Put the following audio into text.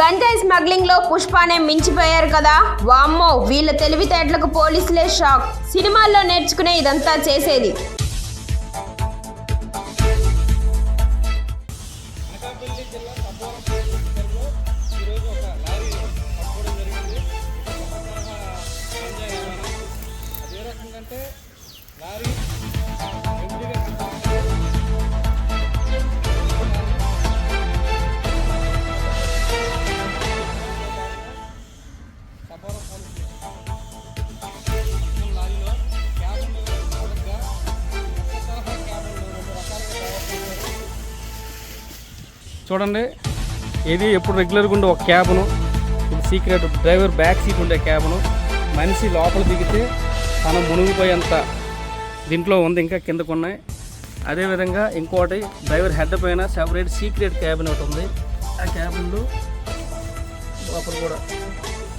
గంజాయి స్మగ్లింగ్లో పుష్పానే మించిపోయారు కదా. వామ్మో వీళ్ళ తెలివితేటలకు పోలీసులే షాక్. సినిమాల్లో నేర్చుకునే ఇదంతా చేసేది. లారీ చూడండి. ఇది ఎప్పుడు రెగ్యులర్గా ఉండే ఒక క్యాబ్ను ఇది సీక్రెట్ డ్రైవర్ బ్యాక్ సీట్ ఉండే క్యాబ్ను మనిషి లోపల దిగితే మనం మునిగిపోయేంత దీంట్లో ఉంది ఇంకా కిందకు ఉన్నాయి. అదేవిధంగా ఇంకోటి డ్రైవర్ హెడ్ పైన సెపరేట్ సీక్రెట్ క్యాబిన్ ఒకటి ఉంది. ఆ క్యాబిన్లో లోపల కూడా